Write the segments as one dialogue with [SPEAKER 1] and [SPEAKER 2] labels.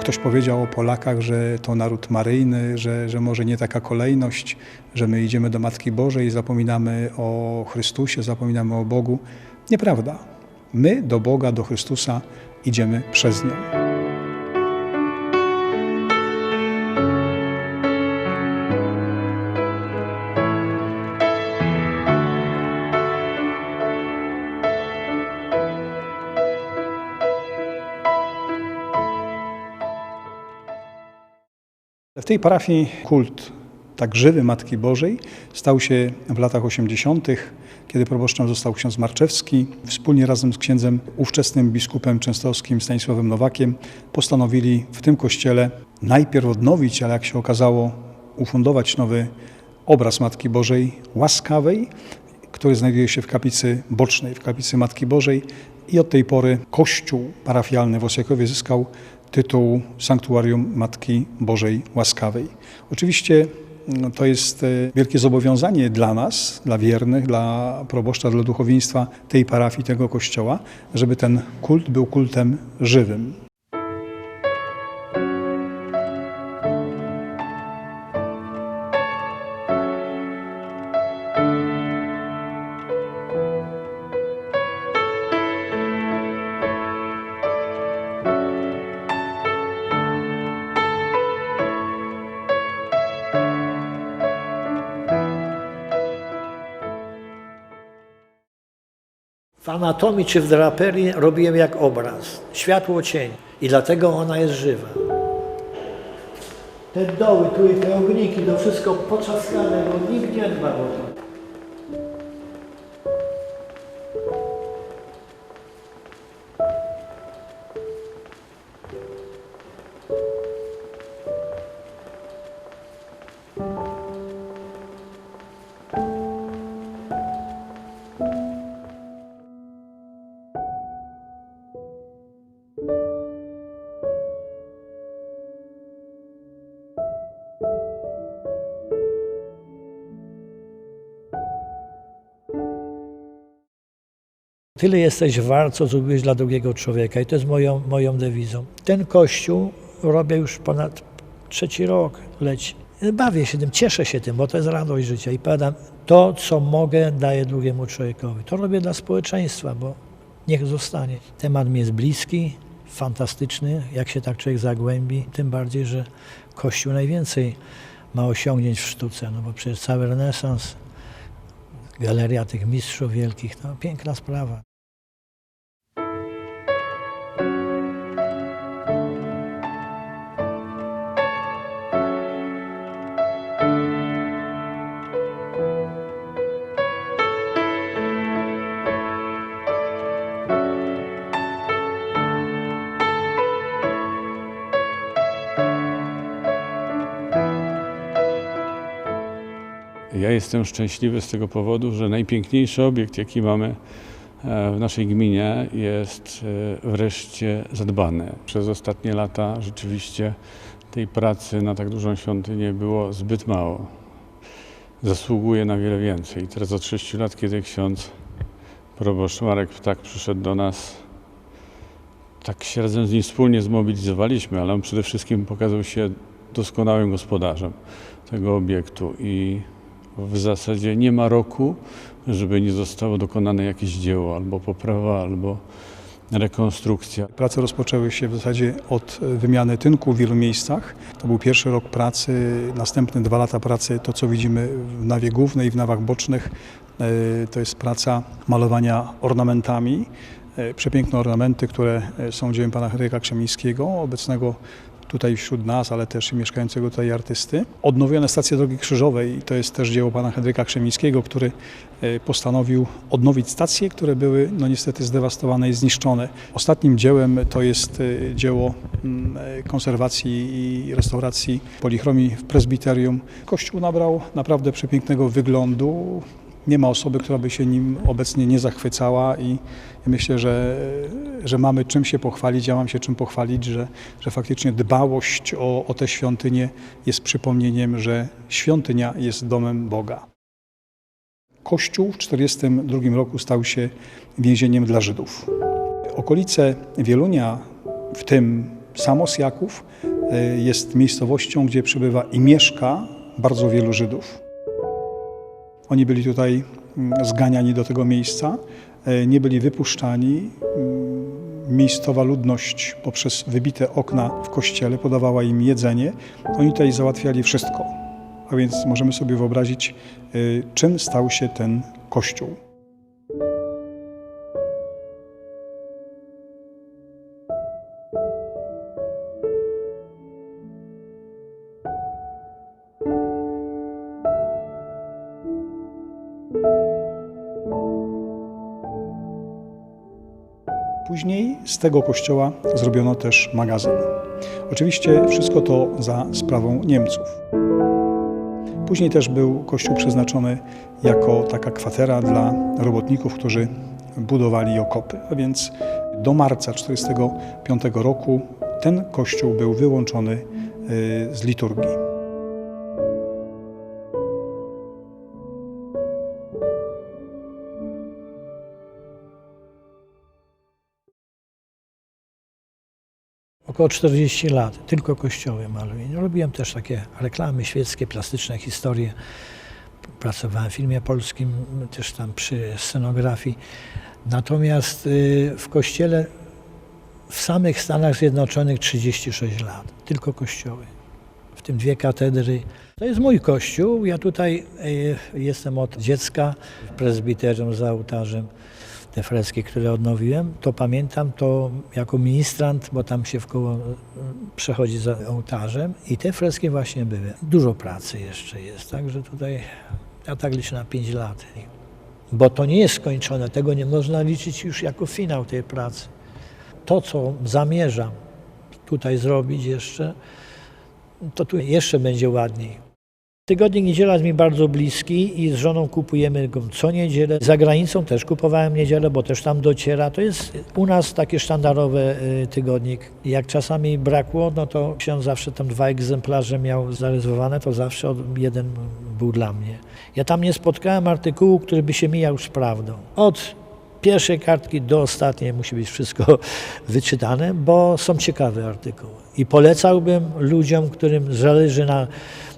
[SPEAKER 1] Ktoś powiedział o Polakach, że to naród maryjny, że, że może nie taka kolejność, że my idziemy do Matki Bożej i zapominamy o Chrystusie, zapominamy o Bogu. Nieprawda. My do Boga, do Chrystusa idziemy przez nią. W tej parafii kult tak żywy Matki Bożej stał się w latach 80., kiedy proboszczem został ksiądz Marczewski. Wspólnie razem z księdzem ówczesnym biskupem częstochowskim Stanisławem Nowakiem postanowili w tym kościele najpierw odnowić, ale jak się okazało ufundować nowy obraz Matki Bożej łaskawej, który znajduje się w kaplicy bocznej, w kaplicy Matki Bożej i od tej pory kościół parafialny w Osjakowie zyskał tytuł Sanktuarium Matki Bożej Łaskawej. Oczywiście no, to jest e, wielkie zobowiązanie dla nas, dla wiernych, dla proboszcza, dla duchowieństwa tej parafii, tego kościoła, żeby ten kult był kultem żywym.
[SPEAKER 2] Anatomii czy w draperii robiłem jak obraz. Światło, cień. I dlatego ona jest żywa. Te doły, tu i te ogniki, to wszystko poczaskane, bo nikt nie dba o to. Tyle jesteś wart, co zrobiłeś dla drugiego człowieka. I to jest moją, moją dewizą. Ten kościół robię już ponad trzeci rok, leci. Bawię się tym, cieszę się tym, bo to jest radość życia. I powiadam, to, co mogę, daję drugiemu człowiekowi. To robię dla społeczeństwa, bo niech zostanie. Temat mi jest bliski, fantastyczny, jak się tak człowiek zagłębi. Tym bardziej, że Kościół najwięcej ma osiągnięć w sztuce, no bo przecież cały renesans, galeria tych mistrzów wielkich, to piękna sprawa.
[SPEAKER 3] Ja jestem szczęśliwy z tego powodu, że najpiękniejszy obiekt, jaki mamy e, w naszej gminie, jest e, wreszcie zadbany. Przez ostatnie lata rzeczywiście tej pracy na tak dużą świątynię było zbyt mało. Zasługuje na wiele więcej. Teraz od 6 lat, kiedy ksiądz proboszcz Marek Ptak przyszedł do nas, tak się razem z nim wspólnie zmobilizowaliśmy, ale on przede wszystkim pokazał się doskonałym gospodarzem tego obiektu i w zasadzie nie ma roku, żeby nie zostało dokonane jakieś dzieło, albo poprawa, albo rekonstrukcja.
[SPEAKER 1] Prace rozpoczęły się w zasadzie od wymiany tynku w wielu miejscach. To był pierwszy rok pracy, następne dwa lata pracy. To, co widzimy w nawie głównej i w nawach bocznych, e, to jest praca malowania ornamentami. E, Przepiękne ornamenty, które e, są dziełem pana Henryka Krzemińskiego, obecnego tutaj wśród nas, ale też mieszkającego tutaj artysty. Odnowione stacje drogi krzyżowej, to jest też dzieło pana Henryka Krzemińskiego, który e, postanowił odnowić stacje, które były no niestety zdewastowane i zniszczone. Ostatnim dziełem to jest e, dzieło mm, e, konserwacji i restauracji polichromii w prezbiterium. Kościół nabrał naprawdę przepięknego wyglądu. Nie ma osoby, która by się nim obecnie nie zachwycała i myślę, że, że mamy czym się pochwalić. Ja mam się czym pochwalić, że, że faktycznie dbałość o, o tę świątynię jest przypomnieniem, że świątynia jest domem Boga. Kościół w 1942 roku stał się więzieniem dla Żydów. Okolice Wielunia, w tym Samos Jaków e, jest miejscowością, gdzie przebywa i mieszka bardzo wielu Żydów. Oni byli tutaj mm, zganiani do tego miejsca, e, nie byli wypuszczani. Mm, Miejscowa ludność poprzez wybite okna w kościele podawała im jedzenie. Oni tutaj załatwiali wszystko. A więc możemy sobie wyobrazić, y, czym stał się ten kościół. Później z tego kościoła zrobiono też magazyn. Oczywiście wszystko to za sprawą Niemców. Później też był kościół przeznaczony jako taka kwatera dla robotników, którzy budowali okopy. A więc do marca 1945 roku ten kościół był wyłączony y, z liturgii.
[SPEAKER 2] Około 40 lat, tylko kościoły maluję. Robiłem też takie reklamy świeckie, plastyczne historie. Pracowałem w filmie polskim, też tam przy scenografii. Natomiast y, w kościele w samych Stanach Zjednoczonych 36 lat, tylko kościoły. W tym dwie katedry. To jest mój kościół. Ja tutaj y, jestem od dziecka w prezbiterium za ołtarzem te freski, które odnowiłem, to pamiętam to jako ministrant, bo tam się w koło y, przechodzi za ołtarzem i te freski właśnie były. Dużo pracy jeszcze jest, także tutaj ja tak liczę na 5 lat. Bo to nie jest skończone, tego nie można liczyć już jako finał tej pracy. To, co zamierzam tutaj zrobić jeszcze, to tu jeszcze będzie ładniej. Tygodnik Niedziela jest mi bardzo bliski i z żoną kupujemy go co niedzielę. Za granicą też kupowałem niedzielę, bo też tam dociera. To jest u nas taki sztandarowy y, tygodnik. Jak czasami brakło, no to ksiądz zawsze tam dwa egzemplarze miał zarezerwowane, to zawsze jeden był dla mnie. Ja tam nie spotkałem artykułu, który by się mijał z prawdą. Od pierwszej kartki do ostatniej musi być wszystko wyczytane, bo są ciekawe artykuły. I polecałbym ludziom, którym zależy na,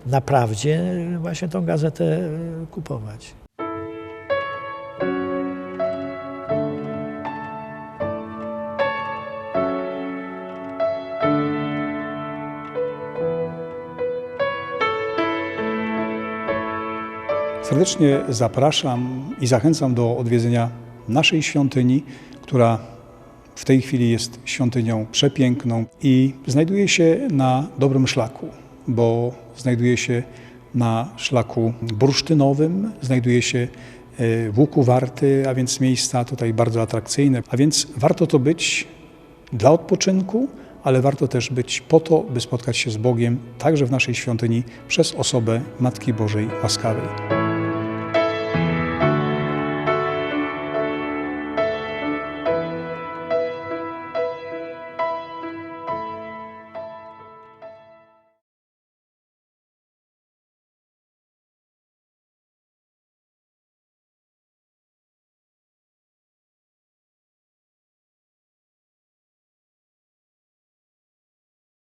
[SPEAKER 2] na prawdzie, właśnie tą gazetę kupować.
[SPEAKER 1] Serdecznie zapraszam i zachęcam do odwiedzenia naszej świątyni, która w tej chwili jest świątynią przepiękną i znajduje się na dobrym szlaku, bo znajduje się na szlaku bursztynowym, znajduje się e, w Łuku Warty, a więc miejsca tutaj bardzo atrakcyjne. A więc warto to być dla odpoczynku, ale warto też być po to, by spotkać się z Bogiem, także w naszej świątyni, przez osobę Matki Bożej Łaskawej.